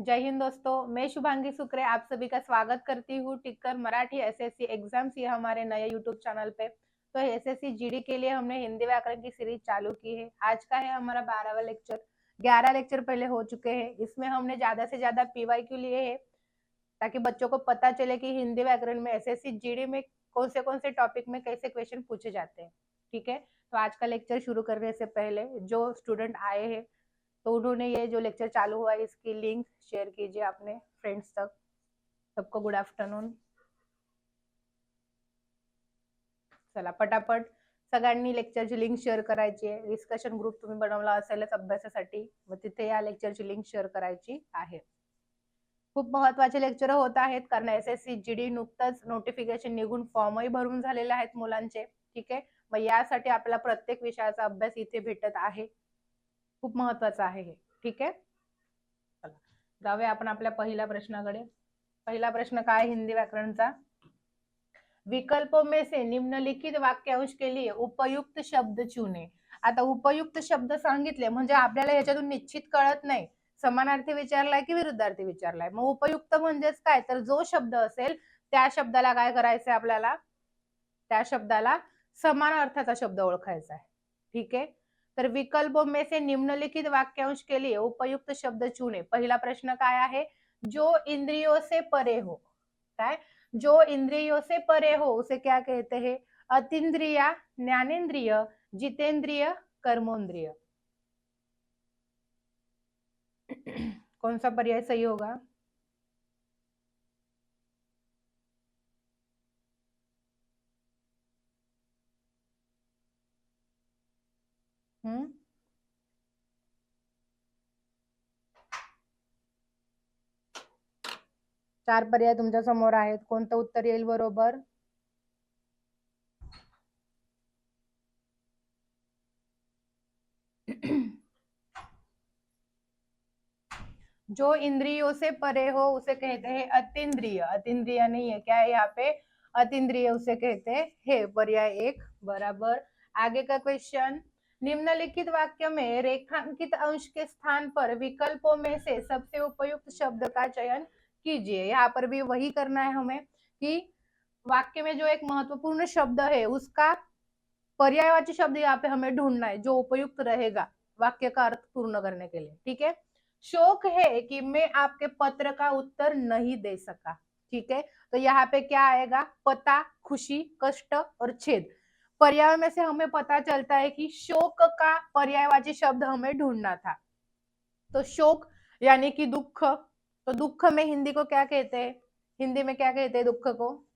जय हिंद दोस्तों, मैं शुभांगी सुक्रे आप सभी का स्वागत करती हूँ टिक्कर मराठी एसएससी एग्ज़ाम्स ये हमारे नए यूट्यूब चैनल पे। तो एसएससी जीडी के लिए हमने हिंदी व्याकरण की सीरीज़ चालू की है। आज का है हमारा बारहवा लेक्चर ग्यारह लेक्चर पहले हो चुके हैं। इसमें हमने ज़्यादा से ज़्यादा पीवाई क्यू लिए है, ताकि बच्चों को पता चले कि हिंदी व्याकरण में एस एस जीडी में कौन से कौन से टॉपिक में कैसे क्वेश्चन पूछे जाते हैं। ठीक है? तो आज का लेक्चर शुरू करने से पहले जो स्टूडेंट आए हैं तो उन्होंने ये जो लेक्चर चालू हुआ है इसकी लिंक शेयर कीजिए अपने फ्रेंड्स तक। सबको गुड आफ्टरनून चला पटापट सगळ्यांनी लेक्चरची लिंक शेअर करायची आहे. डिस्कशन ग्रुप तुम्ही बनवला असेलच अभ्यासासाठी मग तिथे या लेक्चरची लिंक शेअर करायची आहे. खूप महत्त्वाचे लेक्चर होत आहेत कारण S S C G D नुकतंच नोटिफिकेशन निघून फॉर्मही भरून झालेले आहेत मुलांचे. ठीक आहे? मग यासाठी आपल्याला प्रत्येक विषयाचा अभ्यास इथे भेटत आहे. खूप महत्वाचं आहे हे. ठीक आहे? चला. जाऊया आपण आपल्या पहिल्या प्रश्नाकडे. पहिला प्रश्न काय हिंदी व्याकरणचा? विकल्पों में से निम्नलिखित वाक्यांश के लिए उपयुक्त शब्द चुने. आता उपयुक्त शब्द सांगितले म्हणजे आपल्याला याच्यातून निश्चित कळत नाही. समानार्थी विचारलाय की विरुद्धार्थी विचारलाय? मग उपयुक्त म्हणजेच काय? तर जो शब्द असेल त्या शब्दाला काय करायचंय आपल्याला? त्या शब्दाला समान अर्थाचा शब्द ओळखायचा आहे ठीक आहे? तर विकल्पों में से निम्नलिखित वाक्यांश के लिए उपयुक्त शब्द चुने. पहिला प्रश्न काय आहे? जो इंद्रियों से परे हो. काय? जो इंद्रियों से परे हो उसे क्या कहते हैं? अतिद्रिया ज्ञानेन्द्रिय जितेंद्रिय कर्मोन्द्रिय. कौन सा पर्याय सही होगा? हम्म। चार पर्याय तुमच्या समोर आहेत. कोणतं उत्तर येईल बरोबर? जो इंद्रियों से परे हो, उसे कहते हैं अतिद्रिय. अतिद्रिय नहीं है. क्या है यहाँ पे? अतिद्रिय उसे कहते हैं. पर्याय एक. बराबर. आगे का क्वेश्चन निम्नलिखित वाक्य में रेखांकित अंश के स्थान पर विकल्पों में से सबसे उपयुक्त शब्द का चयन कीजिए। यहाँ पर भी वही करना है हमें कि वाक्य में जो एक महत्वपूर्ण शब्द है, उसका पर्यायवाची शब्द यहाँ पे हमें ढूंढना है, जो उपयुक्त रहेगा वाक्य का अर्थ पूर्ण करने के लिए। ठीक है? शोक है कि मैं आपके पत्र का उत्तर नहीं दे सका। ठीक है? तो यहाँ पे क्या आएगा? पता, खुशी, कष्ट और छेद। पर्याय में से हमें पता चलता है कि शोक का पर्यायवाची शब्द हमें ढूंढना था। तो शोक यानी कि दुख। तो दुख में हिंदी को क्या कहते हैं? हिंदी में क्या कहते हैं दुख को?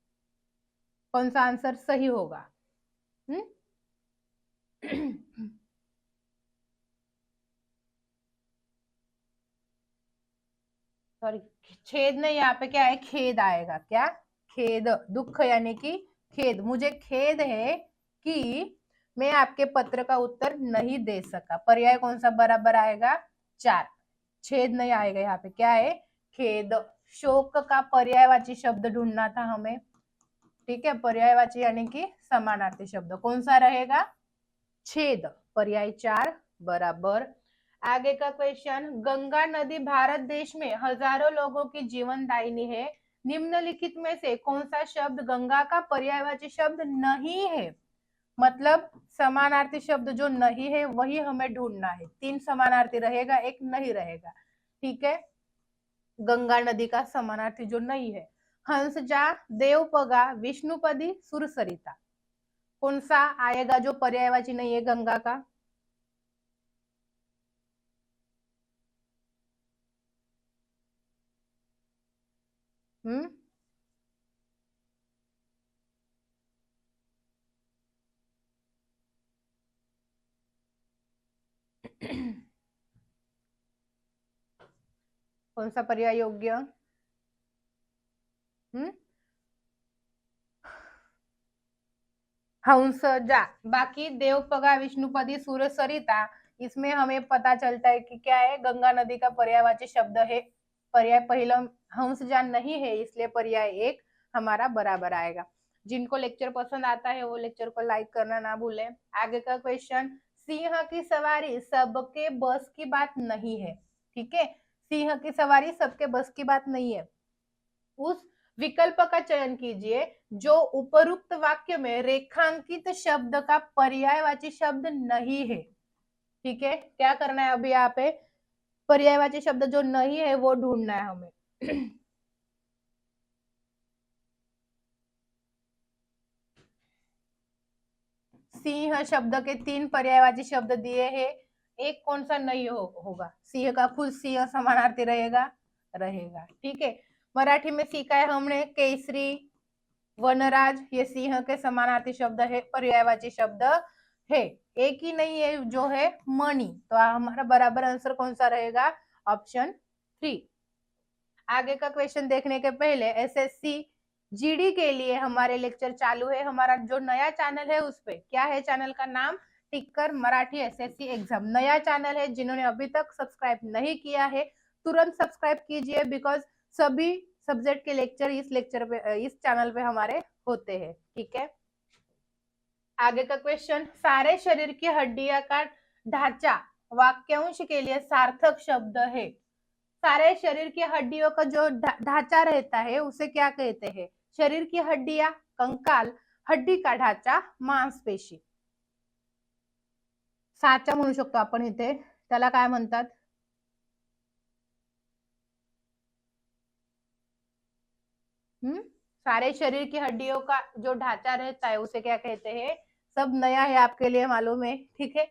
कौन सा आंसर सही होगा? हम्म? सॉरी छेद नहीं, यहाँ पे क्या है? खेद आएगा। क्या? खेद। दुख यानी कि खेद। मुझे खेद है कि मैं आपके पत्र का उत्तर नहीं दे सका। पर्याय कौन सा बराबर आएगा? चार। छेद नहीं आएगा यहाँ पे। क्या है? खेद शोक का पर्यायवाची शब्द ढूंढना था हमें। ठीक है? पर्यायवाची यानी कि समानार्थी शब्द। कौन सा रहेगा? छेद। पर्याय चार बराबर। आगे का क्वेश्चन गंगा नदी भारत देश में हज़ारों लोगों की जीवन दायिनी है। निम्नलिखित में से कौन सा शब्द गंगा का पर्यायवाची शब्द नहीं है? मतलब समानार्थी शब्द जो नहीं है, वही हमें ढूंढना है। तीन समानार्थी रहेगा, एक नहीं रहेगा। ठीक है? गंगा नदी का समानार्थी जो नहीं है। हंसजा देवपगा विष्णुपदी सुरसरिता कौन सा आएगा जो पर्यायवाची नहीं है गंगा का? हम्म? कौन सा पर्याय योग्य? हम्म? हंस जा बाकी देवपगा विष्णुपदी सूर्य सरिता, इसमें हमें पता चलता है कि क्या है, गंगा नदी का पर्यायवाची शब्द है। पर्याय पहला हंस जा नहीं है, इसलिए पर्याय एक हमारा बराबर आएगा। जिनको लेक्चर पसंद आता है, वो लेक्चर को लाइक करना ना भूलें। आगे का क्वेश्चन सिंह की सवारी सबके बस की बात नहीं है, ठीक है? सिंह की सवारी सबके बस की बात नहीं है। उस विकल्प का चयन कीजिए, जो उपरुक्त वाक्य में रेखांकित शब्द का पर्यायवाची शब्द नहीं है। ठीक है? क्या करना है अभी यहाँ पे? पर्यायवाची शब्द जो नहीं है, वो ढूंढना है हमें। सिंह शब्द के तीन पर्यायवाची शब्द दिए हैं। एक कौन सा नहीं हो, होगा? सिंह का खुद सिंह समानार्थी रहेगा रहेगा। ठीक है? मराठी में सीखा है हमने केसरी वनराज ये सिंह के समानार्थी शब्द है पर्यायवाची शब्द है। एक ही नहीं है जो है मणि। तो हमारा बराबर आंसर कौन सा रहेगा? Option three. आगे का क्वेश्चन देखने के पहले एसएससी जीडी के लिए हमारे लेक्चर चालू है। हमारा जो नया चैनल है उस पे। क्या है चैनल का नाम? टिक्कर मराठी एसएससी एग्ज़ाम। नया चैनल है जिन्होंने अभी तक सब्सक्राइब नहीं किया है, तुरंत सब्सक्राइब कीजिए बिकॉज़ सभी सब्जेक्ट के लेक्चर इस लेक्चर पे, इस चैनल पे हमारे होते हैं। ठीक है? आगे का क्वेश्चन सारे शरीर की हड्डिया का ढांचा वाक्यांश के लिए सार्थक शब्द है। सारे शरीर की हड्डियों का जो ढांचा रहता है, उसे क्या कहते हैं? शरीर की हड्डिया, कंकाल, हड्डी का ढाचा, मांसपेशी। साचा म्हणू शकतो आपण इथे. त्याला काय म्हणतात? हम्म? सारे शरीर की हड्डियों का जो ढांचा रहता है, उसे क्या कहते हैं? सब नया है आपके लिए मालूम है, ठीक है?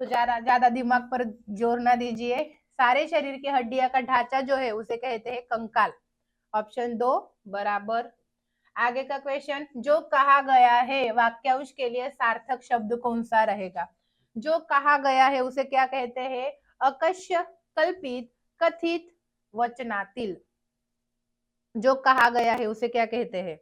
तो ज़्यादा ज़्यादा दिमाग पर ज़ोर ना दीजिए। सारे शरीर की हड्डिया का ढांचा जो है, उसे कहते हैं कंकाल। ऑप्शन दो, बराबर। आगे का क्वेश्चन जो कहा गया है, वाक्यांश के लिए सार्थक शब्द कौन सा रहेगा? जो कहा गया है, उसे क्या कहते हैं? अकश्य, कल्पित, कथित, वचनातिल। जो कहा गया है, उसे क्या कहते हैं?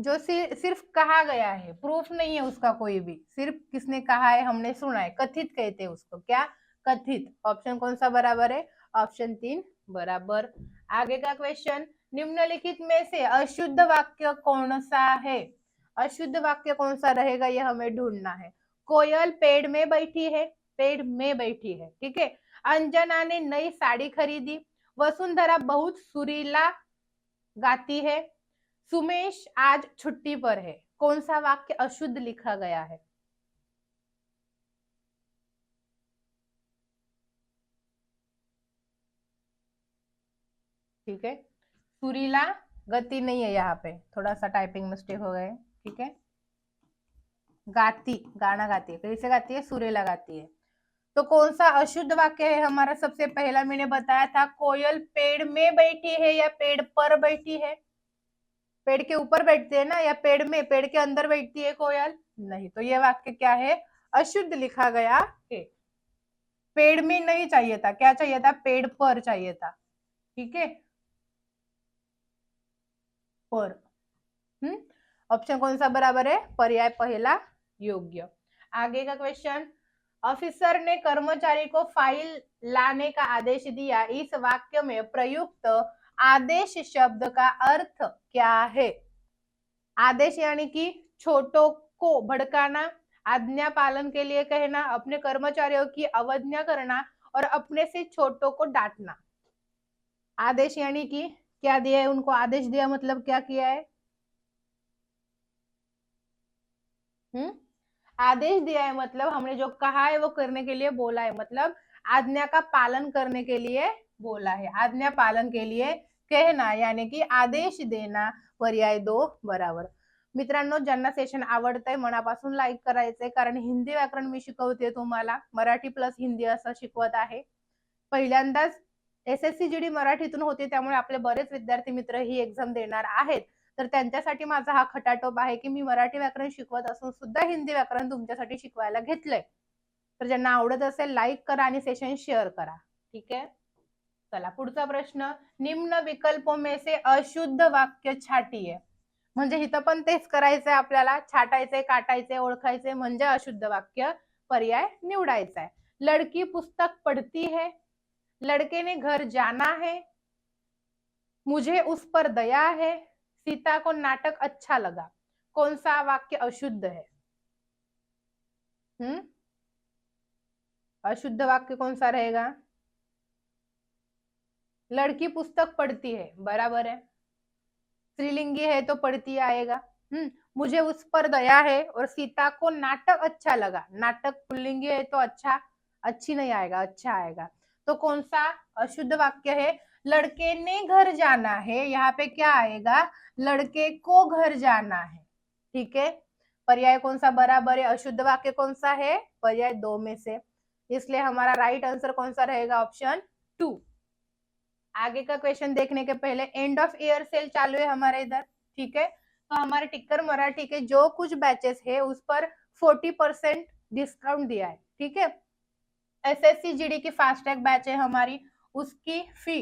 जो सिर्फ़ कहा गया है, प्रूफ नहीं है उसका कोई भी। सिर्फ़ किसने कहा है, हमने सुना है, कथित कहते हैं उसको। क्या? कथित। ऑप्शन कौन सा बराबर है? ऑप्शन तीन, बराबर। आगे का क्वेश्चन निम्नलिखित में से अशुद्ध वाक्य कौन सा है? अशुद्ध वाक्य कौन सा रहेगा, यह हमें ढूंढना है। कोयल पेड़ में बैठी है, पेड़ में बैठी है, ठीक है? अंजना ने नई साड़ी खरीदी, वसुंधरा बहुत सुरीला गाती है सुमेश आज छुट्टी पर है। कौन सा वाक्य अशुद्ध लिखा गया है? ठीक है। सुरीला, गति नहीं है यहाँ पे। थोड़ा सा टाइपिंग मिस्टेक हो गए। ठीक है। गाती, गाना गाती है। कैसे गाती है, सुरेला गाती है। तो कौन सा अशुद्ध वाक्य है? हमारा सबसे पहला मैंने बताया था, कोयल पेड़ में बैठी है या पेड़ पर बैठी है? पेड़ के ऊपर बैठती है ना या पेड़ में, पेड़ के अंदर बैठती है कोयल? नहीं तो ये वाक्य क्या है? अशुद्ध लिखा गया है। पेड़ में नहीं चाहिए था। क्या चाहिए था? पेड़ पर चाहिए था। ठीक है? पर। हम्म? ऑप्शन कौन सा बराबर है? पर्याय पहला, योग्य। आगे का क्वेश्चन ऑफिसर ने कर्मचारी को फ़ाइल लाने का आदेश दिया। इस वाक्य में प्रयुक्त आदेश शब्द का अर्थ क्या है? आदेश यानी कि छोटों को भड़काना, आज्ञा पालन के लिए कहना, अपने कर्मचारियों की अवज्ञा करना और अपने से छोटों को डांटना। आदेश यानी कि क्या दिया है उनको? आदेश दिया मतलब क्या किया है? हम्म? आदेश दिया है मतलब हमने जो कहा है वो करने के लिए बोला है। मतलब आज्ञा का पालन करने के लिए बोला है। आज्ञा पालन के लिए कहना यानी की आदेश देना पर्याय दो बराबर। मित्रांनो ज्यांना सेशन आवडतंय मनापासून लाईक करायचंय कारण हिंदी व्याकरण मी शिकवते तुम्हाला. मराठी प्लस हिंदी असं शिकवत आहे. पहिल्यांदाच S S C G D मराठीतून होते त्यामुळे आपले बरेच विद्यार्थी मित्र ही एक्झाम देणार आहेत. तर त्यांच्यासाठी माझा हा खटाटोप आहे की मी मराठी व्याकरण शिकवत असून सुद्धा हिंदी व्याकरण तुमच्यासाठी शिकवायला घेतलंय. तर ज्यांना आवडत असेल लाईक करा आणि सेशन शेअर करा. ठीक आहे? चला. पुढचा प्रश्न, निम्न विकल्पों में से अशुद्ध वाक्य छाटीये. म्हणजे इथं पण तेच करायचंय आपल्याला. छाटायचंय, काटायचंय, ओळखायचंय म्हणजे अशुद्ध वाक्य पर्याय निवडायचा लड़की पुस्तक पढ़ती है लड़के ने घर जाना है, मुझे उस पर दया है, सीता को नाटक अच्छा लगा. कौन सा वाक्य अशुद्ध है? हम्म? अशुद्ध वाक्य कौन सा रहेगा? लड़की पुस्तक पढ़ती है, बराबर है। स्त्रीलिंगी है तो पढ़ती आएगा। हम्म मुझे उस पर दया है और सीता को नाटक अच्छा लगा। नाटक पुल्लिंगी है तो अच्छा अच्छी नहीं आएगा अच्छा आएगा। तो कौन सा अशुद्ध वाक्य है? लड़के ने घर जाना है, यहाँ पे क्या आएगा? लड़के को घर जाना है, ठीक है? पर्याय कौन सा बराबर है? अशुद्ध वाक्य कौन सा है? पर्याय दो में से। इसलिए हमारा राइट आंसर कौन सा रहेगा? ऑप्शन टू आगे का क्वेश्चन देखने के पहले एंड ऑफ़ ईयर सेल चालू है हमारे इधर, ठीक है? तो हमारे टिक्कर मराठी के जो कुछ बैचेस है, उस पर फोर्टी परसेंट डिस्काउंट दिया है, ठीक है? S S C G D की फास्टैग बैच है हमारी, उसकी fee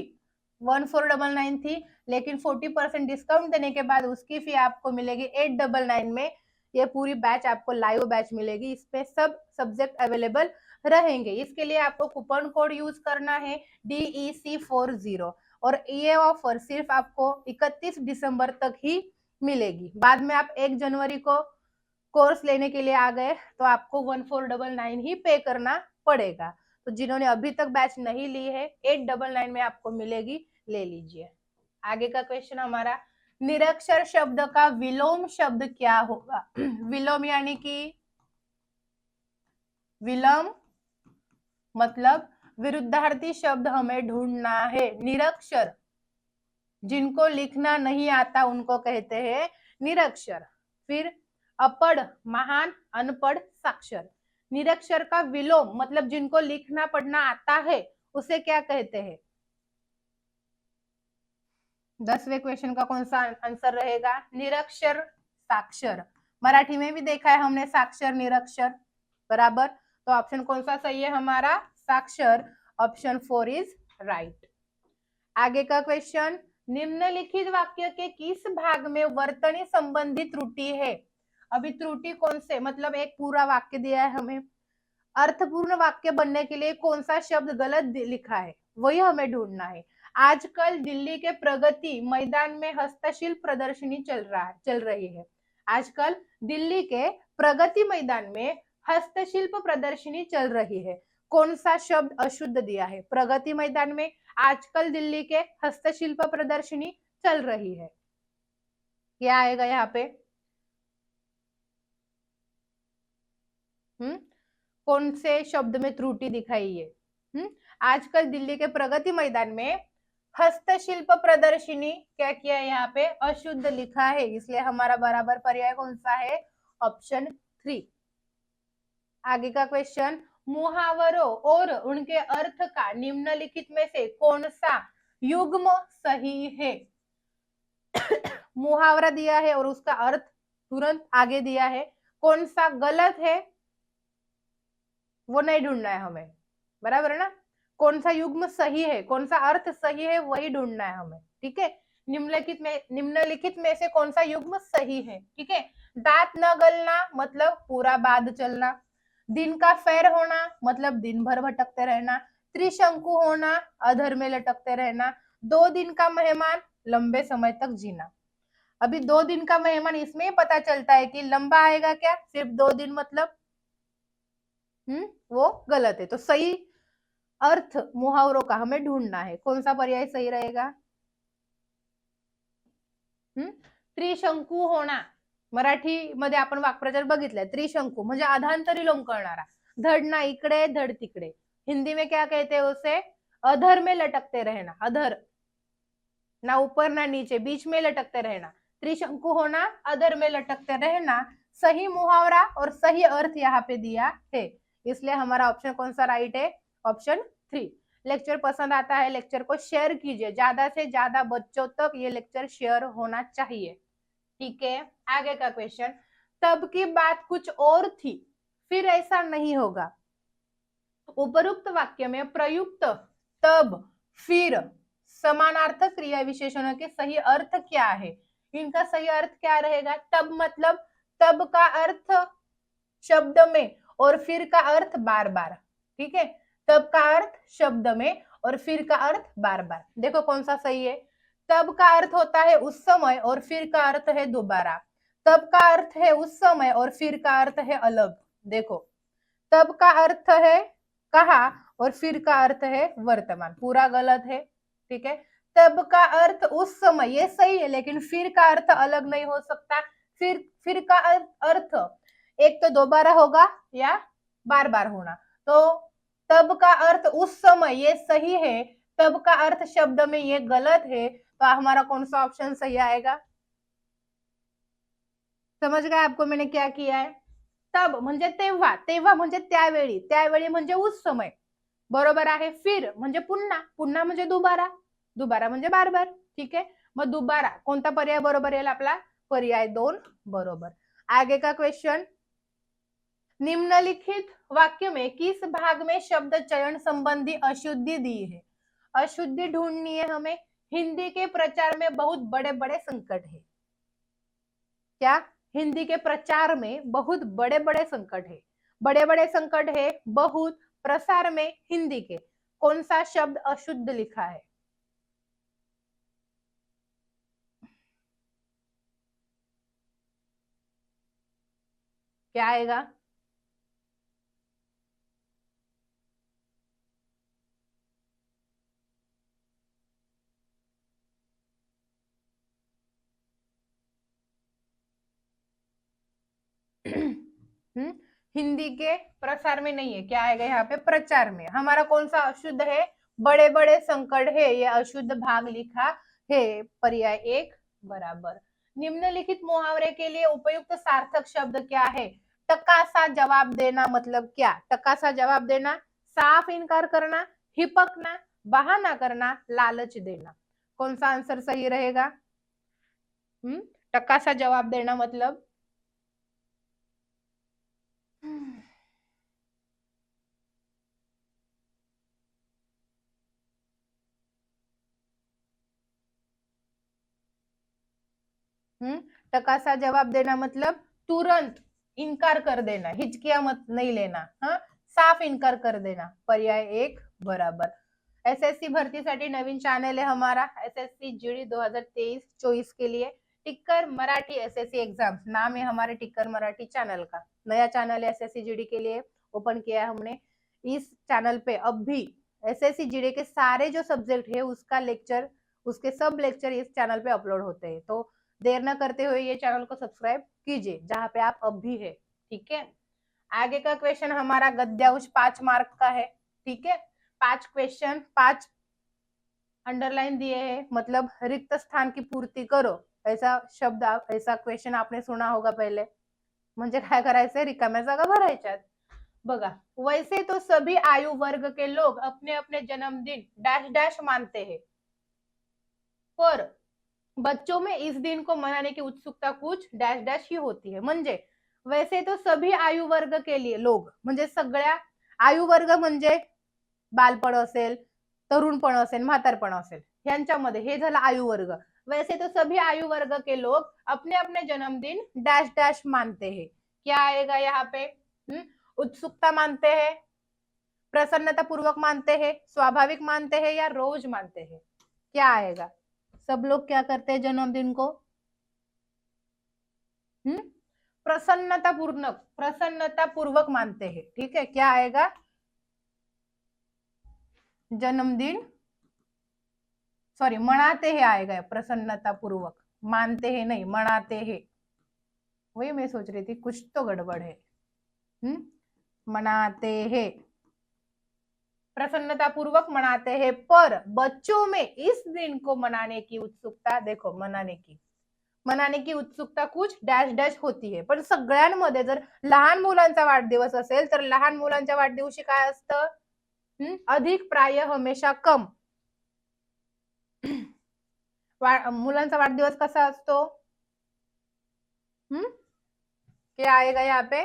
one four double nine थी, लेकिन फोर्टी परसेंट डिस्काउंट देने के बाद उसकी फ़ी आपको मिलेगी एट डबल नाइन में, ये पूरी बैच आपको लाइव बैच मिलेगी इसमें सब सब्जेक्ट अवेलेबल रहेंगे। इसके लिए आपको कूपन कोड यूज़ करना है डीई सी फोर ज़ीरो और ये ऑफ़र सिर्फ़ आपको 31 दिसंबर तक ही मिलेगी। बाद में आप एक जनवरी को कोर्स लेने के लिए आ गए तो आपको वन फोर डबल नाइन ही पे करना पड़ेगा। तो जिन्होंने अभी तक बैच नहीं ली है, एट डबल नाइन में आपको मिलेगी, ले लीजिए। आगे का क्वेश्चन हमारा, निरक्षर शब्द का विलोम शब्द क्या होगा? विलोम यानी कि विलोम मतलब विरुद्धार्थी शब्द हमें ढूंढना है। निरक्षर, जिनको लिखना नहीं आता उनको कहते हैं निरक्षर। फिर अपढ़, महान, अनपढ़, साक्षर। निरक्षर का विलोम मतलब जिनको लिखना पढ़ना आता है, उसे क्या कहते हैं? दसवें क्वेश्चन का कौन सा आंसर रहेगा? निरक्षर, साक्षर। मराठी में भी देखा है हमने साक्षर, निरक्षर। बराबर? तो ऑप्शन कौन सा सही है हमारा? साक्षर। ऑप्शन फोर इज़ राइट आगे का क्वेश्चन निम्नलिखित वाक्य के किस भाग में वर्तनी संबंधी त्रुटि है? अभी त्रुटि कौन से मतलब एक पूरा वाक्य दिया है हमें। अर्थपूर्ण वाक्य बनने के लिए कौन सा शब्द गलत लिखा है? वही हमें ढूंढना है। आजकल दिल्ली के प्रगति मैदान में हस्तशिल्प प्रदर्शनी चल रहा चल रही है। आजकल दिल्ली के प्रगति मैदान में हस्तशिल्प प्रदर्शनी चल रही है। कौन सा शब्द अशुद्ध दिया है? प्रगति मैदान में आजकल दिल्ली के हस्तशिल्प प्रदर्शनी चल रही है। क्या आएगा यहाँ पे? हम्म? कौन से शब्द में त्रुटि दिखाई है? हम्म? आजकल दिल्ली के प्रगति मैदान में हस्तशिल्प प्रदर्शनी क्या किया है यहाँ पे? अशुद्ध लिखा है, इसलिए हमारा बराबर पर्याय कौन सा है? Option three. आगे का क्वेश्चन मुहावरों और उनके अर्थ का निम्नलिखित में से कौन सा युग्म सही है? मुहावरा दिया है और उसका अर्थ तुरंत आगे दिया है। कौन सा गलत है? वो नहीं ढूंढना है हमें। बराबर है ना? कौन सा युग्म सही है, कौन सा अर्थ सही है, वही ढूंढना है हमें। ठीक है? निम्नलिखित में निम्नलिखित में से कौन सा युग्म सही है? ठीक है? दांत न गलना मतलब पूरा बाद चलना। दिन का फैर होना मतलब दिन भर भटकते रहना, त्रिशंकु होना, अधर में लटकते रहना, दो दिन का मेहमान, लंबे समय तक जीना। अभी दो दिन का मेहमान, इसमें पता चलता है कि लंबा आएगा क्या? सिर्फ़ दो दिन मतलब? हम्म वो गलत है। तो सही अर्थ मुहावरों का हमें ढूंढना है। कौन सा पर्याय सही रहेगा? हम्म त्रिशंकु होना। मराठी मध्ये आपण वाक्प्रचार बघितलाय. त्रिशंकू, म्हणजे अधांतरी लोम करणारा. धड ना इकडे, धड तिकडे. हिंदी में क्या कहते हैं उसे? अधर में लटकते रहना. अधर. ना ऊपर, ना नीचे. बीच में लटकते रहना. त्रिशंकु होना, अधर में लटकते रहना. सही मुहावरा और सही अर्थ यहाँ पे दिया है. इसलिए हमारा ऑप्शन कौन सा राइट है? ऑप्शन थ्री लेक्चर पसंद आता है लेक्चर को शेयर कीजिए. ज़्यादा से ज़्यादा बच्चों तक ये लेक्चर शेयर होना चाहिए. ठीक है, आगे का क्वेश्चन तब की बात कुछ और थी, फिर ऐसा नहीं होगा। उपरुक्त वाक्य में प्रयुक्त, तब, फिर समानार्थक क्रिया विशेषणों के सही अर्थ क्या है? इनका सही अर्थ क्या रहेगा? तब मतलब तब का अर्थ शब्द में और फिर का अर्थ बार बार ठीक है? तब का अर्थ शब्द में और फिर का अर्थ बार बार देखो कौन सा सही है। तब का अर्थ होता है उस समय और फिर का अर्थ है दोबारा तब का अर्थ है उस समय और फिर का अर्थ है अलग देखो तब का अर्थ है कहा और फिर का अर्थ है वर्तमान पूरा गलत है ठीक है तब का अर्थ उस समय ये सही है लेकिन फिर का अर्थ अलग नहीं हो सकता फिर फिर का अर्थ एक तो दोबारा होगा या बार बार होना तो तब का अर्थ उस समय ये सही है तब का अर्थ शब्द में ये गलत है तो हमारा कौन सा ऑप्शन सही आएगा? समझ गए आपको मैंने क्या किया है? तब म्हणजे तेव्हा तेव्हा म्हणजे त्यावेळी त्यावेळी म्हणजे उस समय. बरोबर आहे फिर म्हणजे पुन्हा पुन्हा म्हणजे दुबारा. दुबारा म्हणजे बार बार ठीक आहे? मग दुबारा कोणता पर्याय बरोबर येईल आपला? पर्याय दोन बरोबर. आगे का क्वेश्चन निम्नलिखित वाक्य में किस भाग में शब्द चयन संबंधी अशुद्धि दी है? अशुद्धि ढूंढनी है हमें। हिंदी के प्रचार में बहुत बड़े बड़े संकट है। क्या? हिंदी के प्रचार में बहुत बड़े बड़े संकट है। बड़े बड़े संकट है बहुत प्रसार में हिंदी के। कौन सा शब्द अशुद्ध लिखा है? क्या आएगा? हिंदी के प्रसार में नहीं है। क्या आएगा यहाँ पे? प्रचार में। हमारा कौन सा अशुद्ध है? बड़े बड़े संकट है। ये अशुद्ध भाग लिखा है। पर्याय एक बराबर। निम्नलिखित मुहावरे के लिए उपयुक्त सार्थक शब्द क्या है? टकासा जवाब देना मतलब क्या? टकासा जवाब देना साफ इनकार करना हिपकना बहाना करना लालच देना। कौन सा आंसर सही रहेगा? हम्म? टक्का सा जवाब देना मतलब? हम्म. टकासा जवाब देना मतलब तुरंत इनकार कर देना हिचकिया मत नहीं लेना हाँ? साफ इनकार कर देना पर्याय एक बराबर. एसएससी भरतीसाठी नवीन चैनल है हमारा. एसएससी जीडी 2023-24 के लिए टिक्कर मराठी एसएससी एग्ज़ाम नाम है हमारे टिक्कर मराठी चैनल का. नया चैनल एसएससी जीडी के लिए. ओपन किया है हमने. इस चैनल पे अब भी एसएससी जीडी के सारे जो सब्जेक्ट है उसका लेक्चर उसके सब लेक्चर इस चैनल पे अपलोड होते हैं. तो देर न करते हुए ये चैनल को सब्सक्राइब कीजिए, जहाँ पे आप अब भी है. ठीक है? आगे का क्वेश्चन हमारा गद्यांश पाँच मार्क का है. ठीक है? पाँच क्वेश्चन पाँच अंडरलाइन दिए हैं. मतलब रिक्त स्थान की पूर्ति करो. ऐसा शब्द आप ऐसा क्वेश्चन आपने सुना होगा पहले. म्हणजे काय करायचंय? रिकाम्या जागा भरायच्यात. बघा वैसे तो सभी आयु वर्ग के लोग अपने अपने जन्मदिन डैश डैश मानते हैं. पर बच्चों में इस दिन को मनाने की उत्सुकता कुछ डॅश डॅश ही होती है. म्हणजे वैसे तो सभी आयु वर्ग के लिए लोग म्हणजे सगळ्या आयु वर्ग म्हणजे बालपण असेल तरुणपण असेल म्हातारपण असेल यांच्यामध्ये हे झालं आयु वर्ग. वैसे तो सभी आयु वर्ग के लोग अपने अपने जन्मदिन डैश डैश मानते हैं। क्या आएगा यहाँ पे? हुँ? उत्सुकता मानते हैं प्रसन्नता पूर्वक मानते हैं, स्वाभाविक मानते हैं या रोज मानते हैं? क्या आएगा? सब लोग क्या करते हैं जन्मदिन को? हम्म प्रसन्नता पूर्ण प्रसन्नता पूर्वक मानते हैं। ठीक है, क्या आएगा? जन्मदिन सॉरी मनाते हे आएगा प्रसन्नता पूर्वक मानते हे नहीं मनाते हे. वही मैं सोच रही थी कुछ तो गड़बड़ है. हम्म? मनाते हे. प्रसन्नता पूर्वक मनाते हैं. पर बच्चों में इस दिन को मनाने की उत्सुकता देखो मनाने की. मनाने की उत्सुकता कुछ डॅश डॅश होती है. पण सगळ्यांमध्ये जर लहान मुलांचा वाढदिवस असेल तर लहान मुलांच्या वाढदिवशी काय असतं? अधिक प्राय हमेशा कम. वा, मुलांचा वाढदिवस कसा असतो? हम्म क्या आएगा यहाँ पे?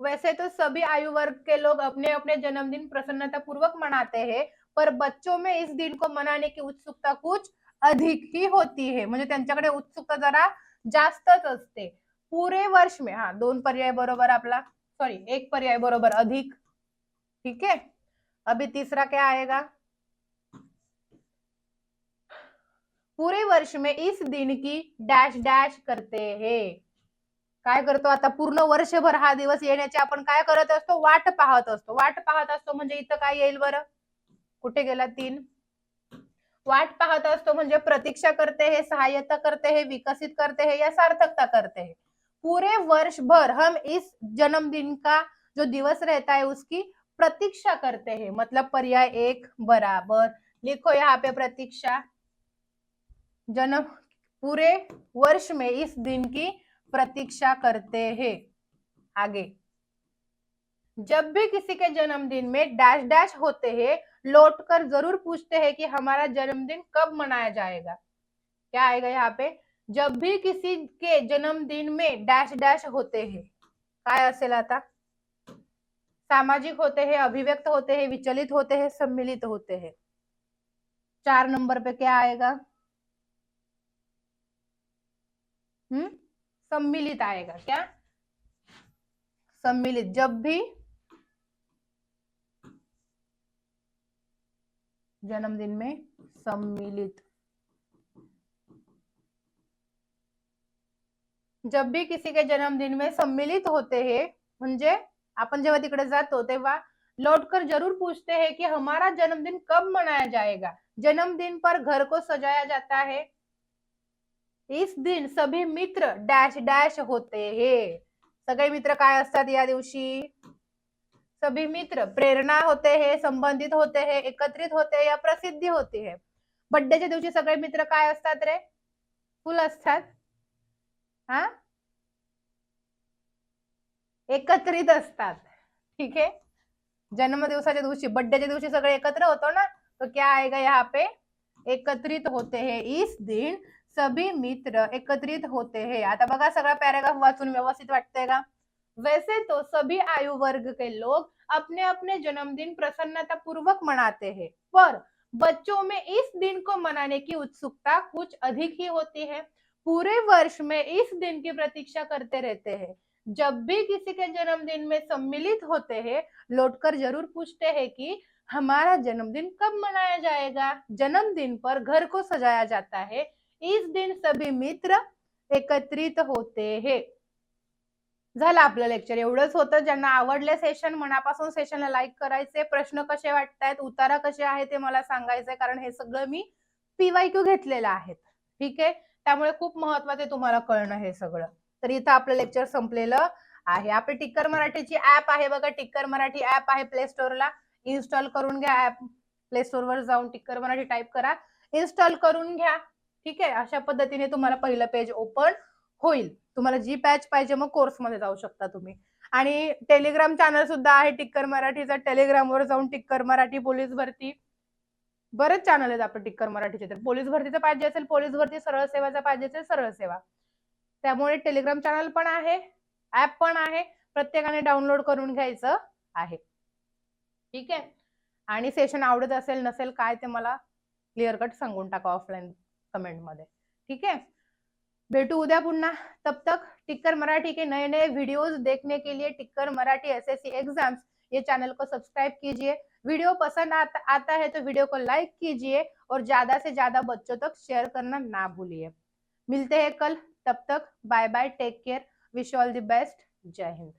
वैसे तो सभी आयु वर्ग के लोग अपने अपने जन्मदिन प्रसन्नता पूर्वक मनाते हैं पर बच्चों में इस दिन को मनाने की उत्सुकता कुछ अधिक ही होती है। म्हणजे त्यांच्याकडे उत्सुकता जरा जास्तच असते. पुरे वर्ष में हा दोन पर्याय बरोबर आपला सॉरी एक पर्याय बरोबर अधिक. ठीक है अभी तीसरा क्या आएगा? पूरे वर्ष में इस दिन की डॅश डॅश करते हे. काय करतो आता? पूर्ण वर्षभर हा दिवस येण्याची आपण काय करत असतो? वाट पाहत असतो. वाट पाहत असतो म्हणजे इथं काय येईल बरं? कुठे गेला तीन? वाट पाहत असतो म्हणजे प्रतीक्षा करते हे सहायता करते है विकसित करते है या सार्थकता करते है. पूरे वर्ष भर हम इस जन्मदिन का जो दिवस रहता है उसकी प्रतीक्षा करते हैं. मतलब पर्याय एक बराबर. लिखो यहाँ पे प्रतीक्षा. जन्म पूरे वर्ष में इस दिन की प्रतीक्षा करते हैं। आगे। जब भी किसी के जन्मदिन में डैश डैश होते हैं, लौटकर ज़रूर पूछते हैं कि हमारा जन्मदिन कब मनाया जाएगा। क्या आएगा यहाँ पे? जब भी किसी के जन्मदिन में डैश डैश होते हैं, काय असेल आता सामाजिक होते हैं, अभिव्यक्त होते हैं, विचलित होते हैं, सम्मिलित होते हैं। चार नंबर पे क्या आएगा? हम्म? सम्मिलित आएगा, क्या? सम्मिलित, जब भी जन्मदिन में सम्मिलित। जब भी किसी के जन्मदिन में सम्मिलित होते हैं, म्हणजे आपण जेव्हा तिकडे जातो, तेव्हा लौटकर ज़रूर पूछते हैं कि हमारा जन्मदिन कब मनाया जाएगा। जन्मदिन पर घर को सजाया जाता है इस दिन सभी मित्र डॅश डॅश होते हे. सगळे मित्र काय असतात या दिवशी? सभी मित्र प्रेरणा होते हे संबंधित होते हे एकत्रित होते या प्रसिद्धी होती हे. बड्डेच्या दिवशी सगळे मित्र काय असतात रे? फुल असतात. हा? एकत्रित असतात. ठीक आहे? जन्म दिवसाच्या दिवशी बड्डेच्या दिवशी सगळे एकत्र होतो ना? तो क्या आएगा यहाँ पे? एकत्रित होते हे. इस दिन सभी मित्र एकत्रित होते हैं। आता बघा, सगळा पॅराग्राफ वाचून व्यवस्थित वाटतंय का? वैसे तो सभी आयु वर्ग के लोग अपने अपने जन्मदिन प्रसन्नता पूर्वक मनाते हैं, पर बच्चों में इस दिन को मनाने की उत्सुकता कुछ अधिक ही होती है। पूरे वर्ष में इस दिन की प्रतीक्षा करते रहते हैं। जब भी किसी के जन्मदिन में सम्मिलित होते हैं, लौटकर ज़रूर पूछते हैं कि हमारा जन्मदिन कब मनाया जाएगा? जन्मदिन पर घर को सजाया जाता है इस दिन सभी मित्र एकत्रित होते हे. झालं आपलं लेक्चर एवढंच होतं ज्यांना आवडले सेशन मनापासून सेशनला लाईक करायचे प्रश्न कसे वाटतायत उतारा कसे आहे ते मला सांगायचंय कारण हे सगळं मी पीवाय क्यू घेतलेलं आहे. ठीक आहे? त्यामुळे खूप महत्वाचं आहे तुम्हाला कळणं हे सगळं. तर इथं आपलं लेक्चर संपलेलं आहे. आपली टिक्कर मराठीची ऍप आहे बघा. टिक्कर मराठी ऍप आहे प्ले स्टोअरला इन्स्टॉल करून घ्या ऍप प्ले स्टोअरवर जाऊन टिक्कर मराठी टाईप करा. इन्स्टॉल करून घ्या. ठीक आहे? अशा पद्धतीने तुम्हाला पहिलं पेज ओपन होईल. तुम्हाला जी पॅच पाहिजे मग कोर्समध्ये जाऊ शकता तुम्ही. आणि टेलिग्राम चॅनल सुद्धा आहे टिक्कर मराठीचा. टेलिग्रामवर जाऊन टिक्कर मराठी पोलीस भरती. बरेच चॅनल आहेत आपले टिक्कर मराठीचे. तर पोलीस भरतीचं पाहिजे असेल पोलीस भरती सरळ सेवाचा पाहिजे असेल सरळ सेवा. त्यामुळे टेलिग्राम चॅनल पण आहे ऍप पण आहे. प्रत्येकाने डाउनलोड करून घ्यायचं आहे. ठीक आहे? आणि सेशन आवडत असेल नसेल काय ते मला क्लिअर कट सांगून टाका ऑफलाईन कमेंटमध्ये. ठीक है बेटू उद्या पुन्हा. तब तक टिक्कर मराठी के नए नए वीडियोस देखने के लिए टिक्कर मराठी एसएससी एग्ज़ाम्स ये चैनल को सब्सक्राइब कीजिए. वीडियो पसंद आता, आता है तो वीडियो को लाइक कीजिए और ज़्यादा से ज़्यादा बच्चों तक शेयर करना ना भूलिए. मिलते हैं कल. तब तक bye bye take care wish all the best जय हिंद.